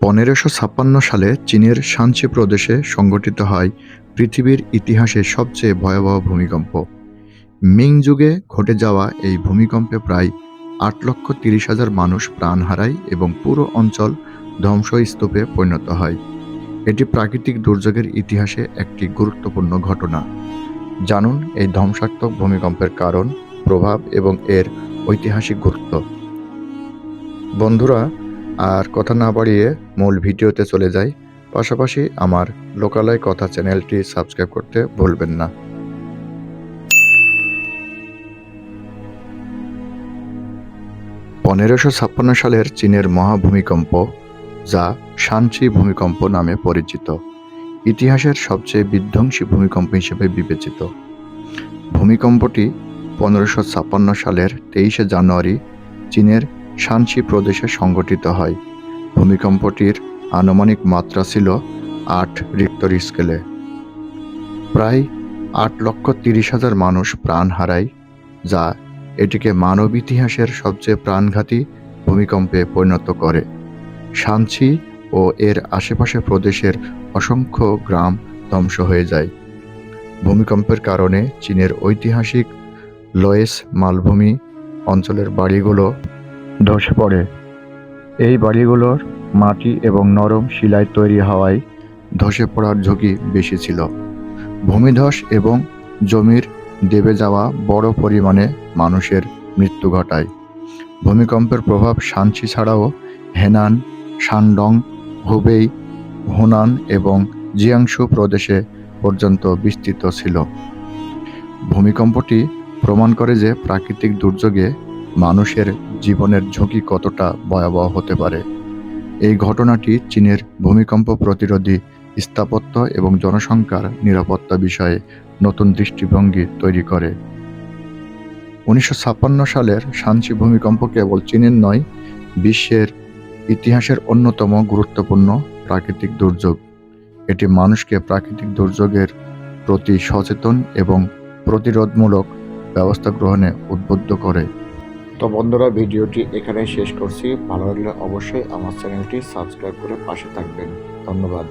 পনেরোশো ছাপ্পান্ন সালে চীনের শানচি প্রদেশে সংঘটিত হয় পৃথিবীর ইতিহাসে সবচেয়ে ভয়াবহ ভূমিকম্প। মিং যুগে ঘটে যাওয়া এই ভূমিকম্পে প্রায় আট লক্ষ তিরিশ হাজার মানুষ প্রাণ হারায় এবং পুরো অঞ্চল ধ্বংসস্তূপে পরিণত হয়। এটি প্রাকৃতিক দুর্যোগের ইতিহাসে একটি গুরুত্বপূর্ণ ঘটনা। জানুন এই ধ্বংসাত্মক ভূমিকম্পের কারণ, প্রভাব এবং এর ঐতিহাসিক গুরুত্ব। বন্ধুরা আর কথা না বাড়িয়ে মূল ভিডিওতে চলে যাই। পাশাপাশি আমার লোকালয় কথা চ্যানেলটি সাবস্ক্রাইব করতে ভুলবেন না। পনেরোশো ছাপ্পান্ন সালের চীনের মহাভূমিকম্প, যা শানচি ভূমিকম্প নামে পরিচিত, ইতিহাসের সবচেয়ে বিধ্বংসী ভূমিকম্প হিসেবে বিবেচিত। ভূমিকম্পটি পনেরোশো ছাপ্পান্ন সালের তেইশে জানুয়ারি চীনের শানচি প্রদেশে সংঘটিত হয়। ভূমিকম্পটির আনুমানিক মাত্রা ছিল আট রিক্টর স্কেলে। প্রায় আট লক্ষ তিরিশ হাজার মানুষ প্রাণ হারায়, যা এটিকে মানব ইতিহাসের সবচেয়ে প্রাণঘাতী ভূমিকম্পে পরিণত করে। শানচি ও এর আশেপাশে প্রদেশের অসংখ্য গ্রাম ধ্বংস হয়ে যায়। ভূমিকম্পের কারণে চীনের ঐতিহাসিক লয়েস মালভূমি অঞ্চলের বাড়িগুলো ধসে পড়ে। এই বাড়িগুলোর মাটি এবং নরম শিলায় তৈরি হওয়ায় ধসে পড়ার ঝুঁকি বেশি ছিল। ভূমিধস এবং জমির দেবে যাওয়া বড় পরিমাণে মানুষের মৃত্যু ঘটায়। ভূমিকম্পের প্রভাব শানচি ছাড়াও হেনান শানডং হুবেই, হুনান এবং জিয়াংশু প্রদেশে পর্যন্ত বিস্তৃত ছিল। ভূমিকম্পটি প্রমাণ করে যে প্রাকৃতিক দুর্যোগে মানুষের জীবনের ঝুঁকি কতটা ভয়াবহ হতে পারে। এই ঘটনাটি চীনের ভূমিকম্প প্রতিরোধী স্থাপত্য এবং জনসংখ্যার নিরাপত্তা বিষয়ে নতুন দৃষ্টিভঙ্গি তৈরি করে। উনিশশো ছাপ্পান্ন সালের শানচি ভূমিকম্প কেবল চীনের নয়, বিশ্বের ইতিহাসের অন্যতম গুরুত্বপূর্ণ প্রাকৃতিক দুর্যোগ। এটি মানুষকে প্রাকৃতিক দুর্যোগের প্রতি সচেতন এবং প্রতিরোধমূলক ব্যবস্থা গ্রহণে উদ্বুদ্ধ করে। তো বন্ধুরা, ভিডিওটি এখানে শেষ করছি। ভালো লাগলে অবশ্যই আমার চ্যানেলটি সাবস্ক্রাইব করে পাশে থাকবেন। ধন্যবাদ।